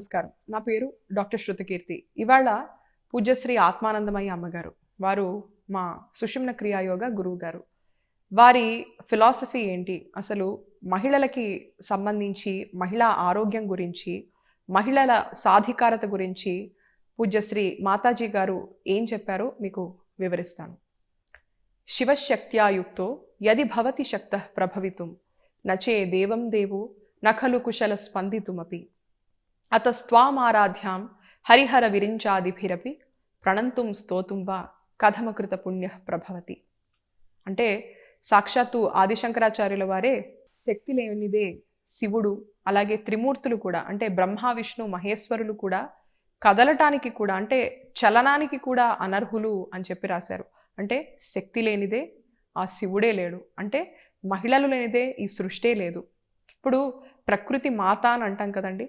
నమస్కారం. నా పేరు డాక్టర్ శృతకీర్తి. ఇవాళ పూజ్యశ్రీ ఆత్మానందమయ్య అమ్మగారు వారు మా సుషుమ్న క్రియాయోగ గురువు గారు వారి ఫిలాసఫీ ఏంటి? అసలు మహిళలకి సంబంధించి మహిళా ఆరోగ్యం గురించి మహిళల సాధికారత గురించి పూజ్యశ్రీ మాతాజీ గారు ఏం చెప్పారో మీకు వివరిస్తాను. శివశక్త్యాయుక్తో యది భవతి శక్త ప్రభవితుం నచే దేవం దేవో నఖలు కుశల స్పందితుమపి. అతస్త్వామారాధ్యాం హరిహర విరించాదిభిరపి ప్రణంతుం స్తోతుం వా కథమకృత పుణ్య ప్రభవతి. అంటే సాక్షాత్తు ఆదిశంకరాచార్యుల వారే శక్తి లేనిదే శివుడు అలాగే త్రిమూర్తులు కూడా అంటే బ్రహ్మ విష్ణు మహేశ్వరులు కూడా కదలటానికి కూడా అంటే చలనానికి కూడా అనర్హులు అని చెప్పి రాశారు. అంటే శక్తి లేనిదే ఆ శివుడే లేడు. అంటే మహిళలు లేనిదే ఈ సృష్టే లేదు. ఇప్పుడు ప్రకృతి మాత అని అంటాం కదండి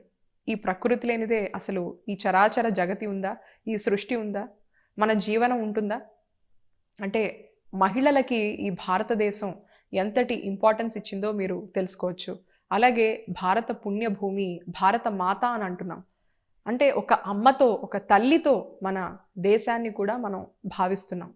ఈ ప్రకృతి లేనిదే అసలు ఈ చరాచర జగతి ఉందా? ఈ సృష్టి ఉందా? మన జీవనం ఉంటుందా? అంటే మహిళలకి ఈ భారతదేశం ఎంతటి ఇంపార్టెన్స్ ఇచ్చిందో మీరు తెలుసుకోవచ్చు. అలాగే భారత పుణ్యభూమి భారత మాత అని అంటున్నాం. అంటే ఒక అమ్మతో ఒక తల్లితో మన దేశాన్ని కూడా మనం భావిస్తున్నాం.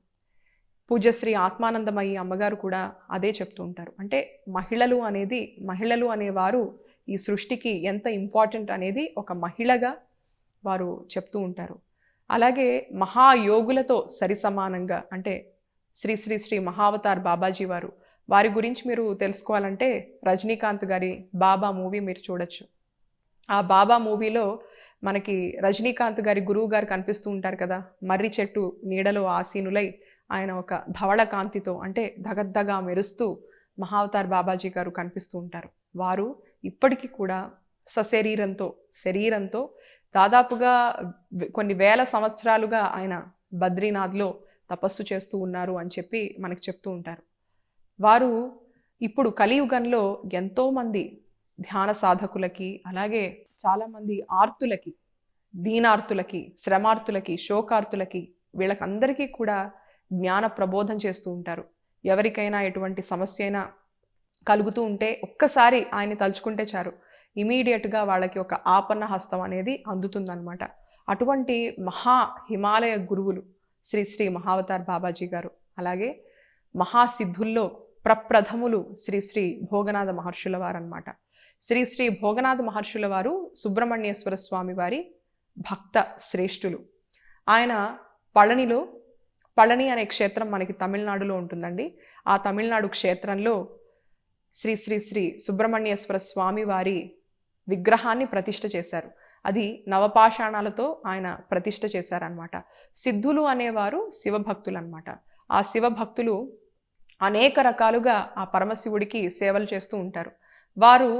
పూజశ్రీ ఆత్మానందమయ్యి అమ్మగారు కూడా అదే చెప్తూ ఉంటారు. అంటే మహిళలు అనేది మహిళలు అనేవారు ఈ సృష్టికి ఎంత ఇంపార్టెంట్ అనేది ఒక మహిళగా వారు చెప్తూ ఉంటారు. అలాగే మహాయోగులతో సరి సమానంగా అంటే శ్రీ శ్రీ శ్రీ మహావతార్ బాబాజీ వారు వారి గురించి మీరు తెలుసుకోవాలంటే రజనీకాంత్ గారి బాబా మూవీ మీరు చూడొచ్చు. ఆ బాబా మూవీలో మనకి రజనీకాంత్ గారి గురువు గారు కనిపిస్తూ ఉంటారు కదా మర్రి చెట్టు నీడలో ఆసీనులై ఆయన ఒక ధవళ కాంతితో అంటే దగద్దగా మెరుస్తూ మహావతార్ బాబాజీ గారు కనిపిస్తూ ఉంటారు. వారు ఇప్పటికీ కూడా సశరీరంతో శరీరంతో దాదాపుగా కొన్ని వేల సంవత్సరాలుగా ఆయన బద్రీనాథ్లో తపస్సు చేస్తూ ఉన్నారు అని చెప్పి మనకు చెప్తూ ఉంటారు. వారు ఇప్పుడు కలియుగంలో ఎంతోమంది ధ్యాన సాధకులకి అలాగే చాలామంది ఆర్తులకి దీనార్తులకి శ్రమార్తులకి శోకార్తులకి వీళ్ళకందరికీ కూడా జ్ఞాన ప్రబోధం చేస్తూ ఉంటారు. ఎవరికైనా ఎటువంటి సమస్య అయినా కలుగుతూ ఉంటే ఒక్కసారి ఆయన తలుచుకుంటే చారు ఇమీడియట్గా వాళ్ళకి ఒక ఆపన్న హస్తం అనేది అందుతుందన్నమాట. అటువంటి మహా హిమాలయ గురువులు శ్రీ శ్రీ మహావతార్ బాబాజీ గారు అలాగే మహాసిద్ధుల్లో ప్రప్రథములు శ్రీ శ్రీ భోగనాథ మహర్షుల వారు అనమాట శ్రీ శ్రీ భోగనాథ మహర్షుల వారు సుబ్రహ్మణ్యేశ్వర స్వామి వారి భక్త శ్రేష్ఠులు. ఆయన పళనిలో పళని అనే క్షేత్రం మనకి తమిళనాడులో ఉంటుందండి. ఆ తమిళనాడు క్షేత్రంలో శ్రీ శ్రీ శ్రీ సుబ్రహ్మణ్యేశ్వర స్వామి వారి విగ్రహాన్ని ప్రతిష్ఠ చేశారు. అది నవపాషాణాలతో ఆయన ప్రతిష్ఠ చేశారనమాట సిద్ధులు అనేవారు శివభక్తులు అనమాట ఆ శివభక్తులు అనేక రకాలుగా ఆ పరమశివుడికి సేవలు చేస్తూ ఉంటారు. వారు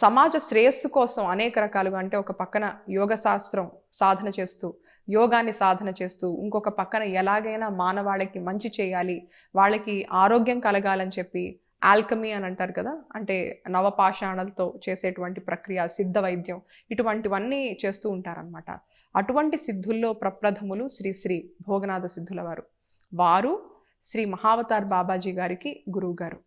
సమాజ శ్రేయస్సు కోసం అనేక రకాలుగా అంటే ఒక పక్కన యోగ శాస్త్రం సాధన చేస్తూ యోగాన్ని సాధన చేస్తూ ఇంకొక పక్కన ఎలాగైనా మానవాళికి మంచి చేయాలి వాళ్ళకి ఆరోగ్యం కలగాలని చెప్పి ఆల్కమీ అని అంటారు కదా అంటే నవపాషాణలతో చేసేటువంటి ప్రక్రియ సిద్ధ వైద్యం ఇటువంటివన్నీ చేస్తూ ఉంటారనమాట అటువంటి సిద్ధుల్లో ప్రప్రథములు శ్రీ శ్రీ భోగనాథ సిద్ధుల వారు. వారు శ్రీ మహావతార్ బాబాజీ గారికి గురువు గారు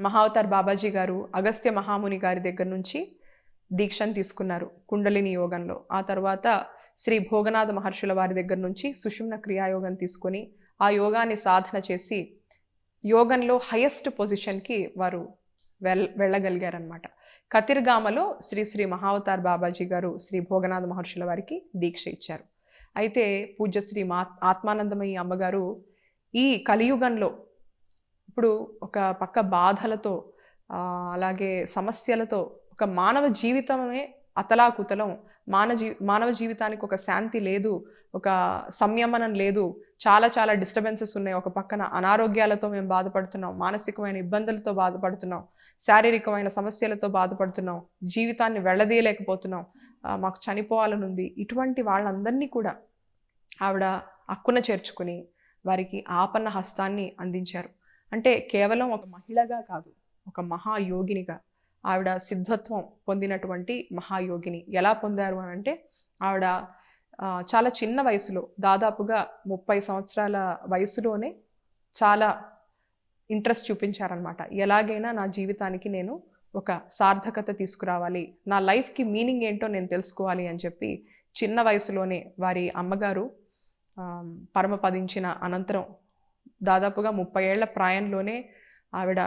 మహావతార్ బాబాజీ గారు అగస్త్య మహాముని గారి దగ్గర నుంచి దీక్షను తీసుకున్నారు కుండలిని యోగంలో. ఆ తర్వాత శ్రీ భోగనాథ మహర్షుల వారి దగ్గర నుంచి సుషుమ్న క్రియాయోగం తీసుకొని ఆ యోగాన్ని సాధన చేసి యోగంలో హయెస్ట్ పొజిషన్కి వారు వెల్ వెళ్ళగలిగారనమాట కతిర్గామలో శ్రీ శ్రీ మహావతార్ బాబాజీ గారు శ్రీ భోగనాథ మహర్షుల వారికి దీక్ష ఇచ్చారు. అయితే పూజ్యశ్రీ మా ఆత్మానందమయ్య అమ్మగారు ఈ కలియుగంలో ఇప్పుడు ఒక పక్క బాధలతో అలాగే సమస్యలతో ఒక మానవ జీవితమే అతలాకుతలం. మాన జీ మానవ జీవితానికి ఒక శాంతి లేదు ఒక సంయమనం లేదు. చాలా చాలా డిస్టర్బెన్సెస్ ఉన్నాయి. ఒక పక్కన అనారోగ్యాలతో మేము బాధపడుతున్నాం. మానసికమైన ఇబ్బందులతో బాధపడుతున్నాం. శారీరకమైన సమస్యలతో బాధపడుతున్నాం. జీవితాన్ని వెళ్ళదీయలేకపోతున్నాం. మాకు చనిపోవాలనుంది ఇటువంటి వాళ్ళందరినీ కూడా ఆవిడ అక్కున చేర్చుకుని వారికి ఆపన్న హస్తాన్ని అందించారు. అంటే కేవలం ఒక మహిళగా కాదు ఒక మహాయోగినిగా ఆవిడ సిద్ధత్వం పొందినటువంటి మహాయోగిని. ఎలా పొందారు అని అంటే ఆవిడ చాలా చిన్న వయసులో దాదాపుగా ముప్పై సంవత్సరాల వయసులోనే చాలా ఇంట్రెస్ట్ చూపించారనమాట ఎలాగైనా నా జీవితానికి నేను ఒక సార్థకత తీసుకురావాలి. నా లైఫ్కి మీనింగ్ ఏంటో నేను తెలుసుకోవాలి అని చెప్పి చిన్న వయసులోనే వారి అమ్మగారు పరమపదించిన అనంతరం దాదాపుగా ముప్పై ఏళ్ళ ప్రాయంలోనే ఆవిడ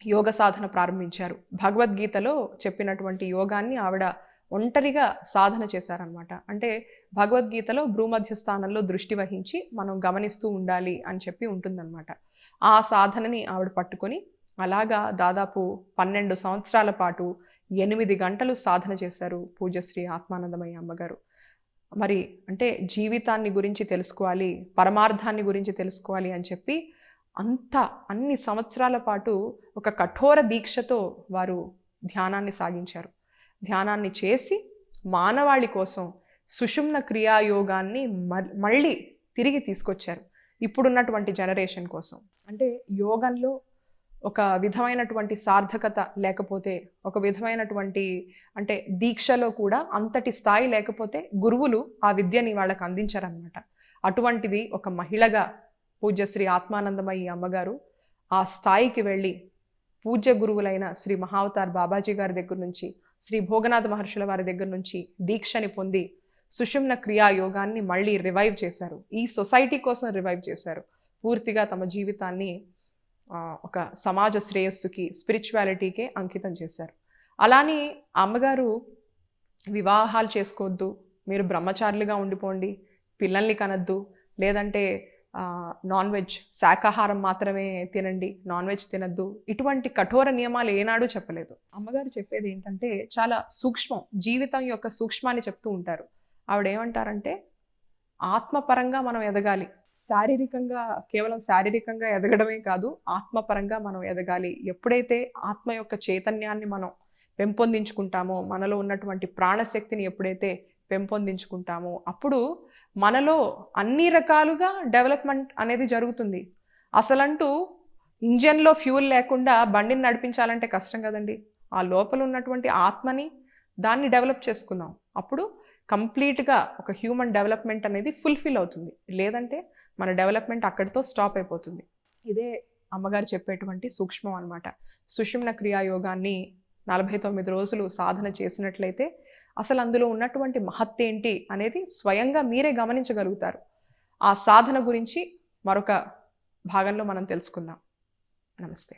యోగ సాధన ప్రారంభించారు. భగవద్గీతలో చెప్పినటువంటి యోగాన్ని ఆవిడ ఒంటరిగా సాధన చేశారనమాట అంటే భగవద్గీతలో భ్రూమధ్య స్థానంలో దృష్టి వహించి మనం గమనిస్తూ ఉండాలి అని చెప్పి ఉంటుందన్నమాట. ఆ సాధనని ఆవిడ పట్టుకొని అలాగా దాదాపు పన్నెండు సంవత్సరాల పాటు ఎనిమిది గంటలు సాధన చేశారు పూజశ్రీ ఆత్మానందమయ్య అమ్మగారు. మరి అంటే జీవితాన్ని గురించి తెలుసుకోవాలి పరమార్థాన్ని గురించి తెలుసుకోవాలి అని చెప్పి అంత అన్ని సంవత్సరాల పాటు ఒక కఠోర దీక్షతో వారు ధ్యానాన్ని సాగించారు. ధ్యానాన్ని చేసి మానవాళి కోసం సుషుమ్న క్రియాయోగాన్ని మళ్ళీ తిరిగి తీసుకొచ్చారు. ఇప్పుడున్నటువంటి జనరేషన్ కోసం. అంటే యోగంలో ఒక విధమైనటువంటి సార్థకత లేకపోతే ఒక విధమైనటువంటి అంటే దీక్షలో కూడా అంతటి స్థాయి లేకపోతే గురువులు ఆ విద్యని వాళ్ళకి అందించారనమాట అటువంటిది ఒక మహిళగా పూజ్యశ్రీ ఆత్మానందమయ్యి అమ్మగారు ఆ స్థాయికి వెళ్ళి పూజ్య గురువులైన శ్రీ మహావతార్ బాబాజీ గారి దగ్గర నుంచి శ్రీ భోగనాథ మహర్షుల వారి దగ్గర నుంచి దీక్షని పొంది సుషుమ్న క్రియా యోగాన్ని మళ్ళీ రివైవ్ చేశారు. ఈ సొసైటీ కోసం రివైవ్ చేశారు. పూర్తిగా తమ జీవితాన్ని ఒక సమాజ శ్రేయస్సుకి స్పిరిచువాలిటీకే అంకితం చేశారు. అలానే అమ్మగారు వివాహాలు చేసుకోవద్దు మీరు బ్రహ్మచారులుగా ఉండిపోండి పిల్లల్ని కనద్దు లేదంటే నాన్ వెజ్ శాకాహారం మాత్రమే తినండి నాన్ వెజ్ తినద్దు. ఇటువంటి కఠోర నియమాలు ఏనాడు చెప్పలేదు. అమ్మగారు చెప్పేది ఏంటంటే చాలా సూక్ష్మం జీవితం యొక్క సూక్ష్మాన్ని చెప్తూ ఉంటారు. ఆవిడ ఏమంటారంటే ఆత్మపరంగా మనం ఎదగాలి. శారీరకంగా కేవలం శారీరకంగా ఎదగడమే కాదు ఆత్మపరంగా మనం ఎదగాలి. ఎప్పుడైతే ఆత్మ యొక్క చైతన్యాన్ని మనం పెంపొందించుకుంటామో మనలో ఉన్నటువంటి ప్రాణశక్తిని ఎప్పుడైతే పెంపొందించుకుంటామో అప్పుడు మనలో అన్ని రకాలుగా డెవలప్మెంట్ అనేది జరుగుతుంది. అసలంటూ ఇంజన్లో ఫ్యూల్ లేకుండా బండిని నడిపించాలంటే కష్టం కదండి. ఆ లోపల ఉన్నటువంటి ఆత్మని దాన్ని డెవలప్ చేసుకుందాం అప్పుడు కంప్లీట్గా ఒక హ్యూమన్ డెవలప్మెంట్ అనేది ఫుల్ఫిల్ అవుతుంది. లేదంటే మన డెవలప్మెంట్ అక్కడితో స్టాప్ అయిపోతుంది. ఇదే అమ్మగారు చెప్పేటువంటి సూక్ష్మం అన్నమాట. సుషుమ్న క్రియాయోగాన్ని నలభై తొమ్మిది రోజులు సాధన చేసినట్లయితే అసలు అందులో ఉన్నటువంటి మహత్తేంటి అనేది స్వయంగా మీరే గమనించగలుగుతారు. ఆ సాధన గురించి మరొక భాగంలో మనం తెలుసుకుందాం. నమస్తే.